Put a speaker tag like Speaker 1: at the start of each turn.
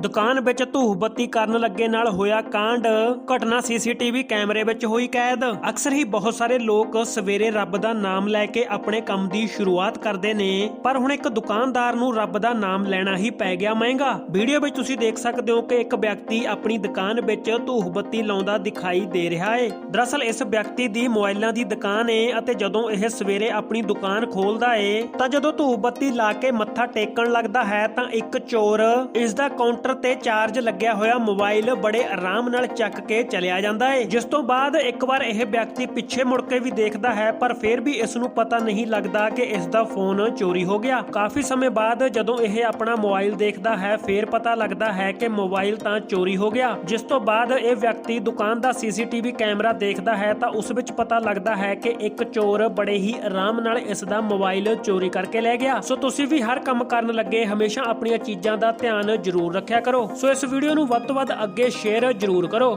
Speaker 1: ਦੁਕਾਨ ਵਿੱਚ ਧੂਫ ਬੱਤੀ ਕਰਨ ਲੱਗੇ ਨਾਲ ਹੋਇਆ ਕਾਂਡ। ਘਟਨਾ ਸੀਸੀਟੀਵੀ ਕੈਮਰੇ ਵਿੱਚ ਹੋਈ ਕੈਦ। ਅਕਸਰ ਹੀ ਬਹੁਤ ਸਾਰੇ ਲੋਕ ਸਵੇਰੇ ਰੱਬ ਦਾ ਨਾਮ ਲੈ ਕੇ ਆਪਣੇ ਕੰਮ ਦੀ ਸ਼ੁਰੂਆਤ ਕਰਦੇ ਨੇ, ਪਰ ਹੁਣ ਇੱਕ ਦੁਕਾਨਦਾਰ ਨੂੰ ਰੱਬ ਦਾ ਨਾਮ ਲੈਣਾ ਹੀ ਪੈ ਗਿਆ ਮਹਿੰਗਾ। ਵੀਡੀਓ ਵਿੱਚ ਤੁਸੀਂ ਦੇਖ ਸਕਦੇ ਹੋ ਕਿ ਇੱਕ ਵਿਅਕਤੀ ਆਪਣੀ ਦੁਕਾਨ ਵਿੱਚ ਧੂਫ ਬੱਤੀ ਲਾਉਂਦਾ ਦਿਖਾਈ ਦੇ ਰਿਹਾ ਹੈ ਦਰਅਸਲ ਇਸ ਵਿਅਕਤੀ ਦੀ ਮੋਬਾਈਲਾਂ ਦੀ ਦੁਕਾਨ ਹੈ ਅਤੇ ਜਦੋਂ ਇਹ ਸਵੇਰੇ ਆਪਣੀ ਦੁਕਾਨ ਖੋਲਦਾ ਏ, ਤਾਂ ਜਦੋਂ ਧੂਫ ਬੱਤੀ ਲਾ ਕੇ ਮੱਥਾ ਟੇਕਣ ਲੱਗਦਾ ਹੈ ਤਾਂ ਇੱਕ ਚੋਰ ਇਸ ਦਾ ਕਾਊਂਟਰ ਤੇ ਚਾਰਜ ਲੱਗਿਆ ਹੋਇਆ ਮੋਬਾਈਲ ਬੜੇ ਆਰਾਮ ਨਾਲ ਚੱਕ ਕੇ ਚਲਿਆ ਜਾਂਦਾ ਏ, ਜਿਸ ਤੋਂ ਬਾਅਦ ਇੱਕ ਵਾਰ ਇਹ ਵਿਅਕਤੀ ਪਿੱਛੇ ਮੁੜ ਕੇ ਵੀ ਦੇਖਦਾ ਹੈ, ਪਰ ਫਿਰ ਵੀ ਇਸ ਨੂੰ ਪਤਾ ਨਹੀਂ ਲੱਗਦਾ ਕਿ ਇਸ ਦਾ ਫੋਨ ਚੋਰੀ ਹੋ ਗਿਆ। ਕਾਫੀ ਸਮੇਂ ਬਾਅਦ ਜਦੋਂ ਇਹ ਆਪਣਾ ਮੋਬਾਈਲ ਦੇਖਦਾ ਹੈ, ਫਿਰ ਪਤਾ ਲੱਗਦਾ ਹੈ ਕਿ ਮੋਬਾਈਲ ਤਾਂ ਚੋਰੀ ਹੋ ਗਿਆ। ਜਿਸ ਤੋਂ ਬਾਅਦ ਇਹ ਵਿਅਕਤੀ ਦੁਕਾਨ ਦਾ ਸੀਸੀਟੀਵੀ ਕੈਮਰਾ ਦੇਖਦਾ ਹੈ, ਤਾਂ ਉਸ ਵਿੱਚ ਪਤਾ ਲੱਗਦਾ ਹੈ ਕਿ ਇੱਕ ਚੋਰ ਬੜੇ ਹੀ ਆਰਾਮ ਨਾਲ ਇਸ ਦਾ ਮੋਬਾਈਲ ਚੋਰੀ ਕਰਕੇ ਲੈ ਗਿਆ। ਸੋ ਤੁਸੀਂ ਵੀ ਹਰ ਕੰਮ ਕਰਨ ਲੱਗੇ, ਹਮੇਸ਼ਾ ਆਪਣੀਆਂ ਚੀਜ਼ਾਂ ਦਾ ਧਿਆਨ ਜ਼ਰੂਰ ਰੱਖਿਆ ਕਰੋ। ਸੋ ਇਸ ਵੀਡੀਓ ਨੂੰ ਵੱਧ ਤੋਂ ਵੱਧ ਅੱਗੇ ਸ਼ੇਅਰ ਜ਼ਰੂਰ ਕਰੋ।